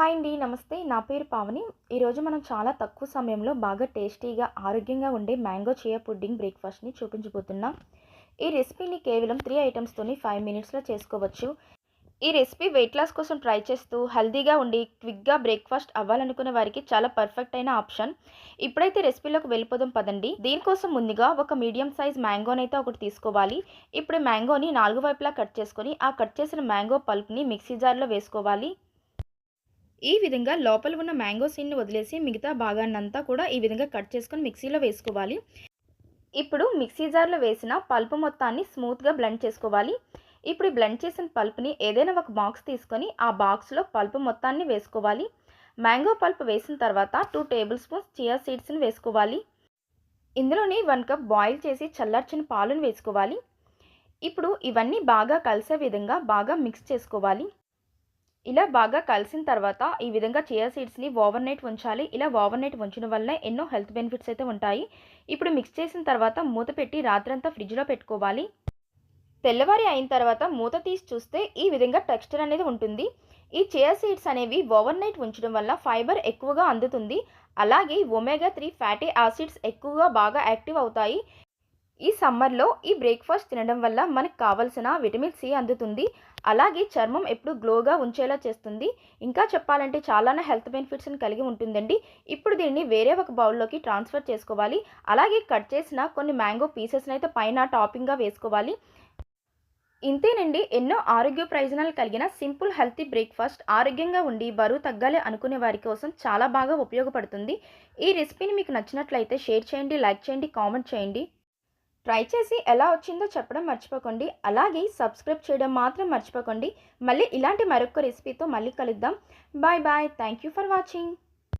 Hi అండి నమస్తే. నా పేరు పావని. ఈరోజు మనం చాలా తక్కువ సమయంలో బాగా టేస్టీగా ఆరోగ్యంగా ఉండే మ్యాంగో చియా పుడ్డింగ్ బ్రేక్ఫాస్ట్ని చూపించబోతున్నాం. ఈ రెసిపీని కేవలం త్రీ ఐటమ్స్తోని ఫైవ్ మినిట్స్లో చేసుకోవచ్చు. ఈ రెసిపీ వెయిట్ లాస్ కోసం ట్రై చేస్తూ హెల్దీగా ఉండి క్విక్గా బ్రేక్ఫాస్ట్ అవ్వాలనుకునే వారికి చాలా పర్ఫెక్ట్ అయిన ఆప్షన్. ఇప్పుడైతే రెసిపీలోకి వెళ్ళిపోదాం పదండి. దీనికోసం ముందుగా ఒక మీడియం సైజ్ మ్యాంగోని అయితే ఒకటి తీసుకోవాలి. ఇప్పుడు మ్యాంగోని నాలుగు వైపులా కట్ చేసుకొని ఆ కట్ చేసిన మ్యాంగో పల్ప్ని మిక్సీ జార్లో వేసుకోవాలి. ఈ విధంగా లోపల ఉన్న మ్యాంగో సీన్ని వదిలేసి మిగతా భాగాన్నంతా కూడా ఈ విధంగా కట్ చేసుకొని మిక్సీలో వేసుకోవాలి. ఇప్పుడు మిక్సీ జార్లో వేసిన పల్పు మొత్తాన్ని స్మూత్గా బ్లెండ్ చేసుకోవాలి. ఇప్పుడు బ్లెండ్ చేసిన పల్ప్ని ఏదైనా ఒక బాక్స్ తీసుకొని ఆ బాక్స్లో పల్పు మొత్తాన్ని వేసుకోవాలి. మ్యాంగో పల్ప్ వేసిన తర్వాత టూ టేబుల్ స్పూన్స్ చియా సీడ్స్ని వేసుకోవాలి. ఇందులోని వన్ కప్ బాయిల్ చేసి చల్లార్చిన పాలను వేసుకోవాలి. ఇప్పుడు ఇవన్నీ బాగా కలిసే విధంగా బాగా మిక్స్ చేసుకోవాలి. ఇలా బాగా కలిసిన తర్వాత ఈ విధంగా చియా సీడ్స్ని ఓవర్ నైట్ ఉంచాలి. ఇలా ఓవర్ నైట్ ఉంచడం వల్ల ఎన్నో హెల్త్ బెనిఫిట్స్ అయితే ఉంటాయి. ఇప్పుడు మిక్స్ చేసిన తర్వాత మూత పెట్టి రాత్రంతా ఫ్రిడ్జ్లో పెట్టుకోవాలి. తెల్లవారి అయిన తర్వాత మూత తీసి చూస్తే ఈ విధంగా టెక్స్చర్ అనేది ఉంటుంది. ఈ చియా సీడ్స్ అనేవి ఓవర్ నైట్ ఉంచడం వల్ల ఫైబర్ ఎక్కువగా అందుతుంది. అలాగే ఒమేగా త్రీ ఫ్యాటీ యాసిడ్స్ ఎక్కువగా బాగా యాక్టివ్ అవుతాయి. ఈ సమ్మర్లో ఈ బ్రేక్ఫాస్ట్ తినడం వల్ల మనకు కావలసిన విటమిన్ సి అందుతుంది. అలాగే చర్మం ఎప్పుడు గ్లోగా ఉంచేలా చేస్తుంది. ఇంకా చెప్పాలంటే చాలానే హెల్త్ బెనిఫిట్స్ని కలిగి ఉంటుందండి. ఇప్పుడు దీన్ని వేరే ఒక బౌల్లోకి ట్రాన్స్ఫర్ చేసుకోవాలి. అలాగే కట్ చేసిన కొన్ని మ్యాంగో పీసెస్ని అయితే పైన టాపింగ్గా వేసుకోవాలి. ఇంతేనండి ఎన్నో ఆరోగ్య ప్రయోజనాలు కలిగిన సింపుల్ హెల్తీ బ్రేక్ఫాస్ట్. ఆరోగ్యంగా ఉండి బరువు తగ్గాలి అనుకునే వారి కోసం చాలా బాగా ఉపయోగపడుతుంది. ఈ రెసిపీని మీకు నచ్చినట్లయితే షేర్ చేయండి లైక్ చేయండి కామెంట్ చేయండి. ట్రై చేసి ఎలా వచ్చిందో చెప్పడం మర్చిపోకండి. అలాగే సబ్స్క్రైబ్ చేయడం మాత్రం మర్చిపోకండి. మళ్ళీ ఇలాంటి మరొక రెసిపీతో మళ్ళీ కలుద్దాం. Bye bye thank you for watching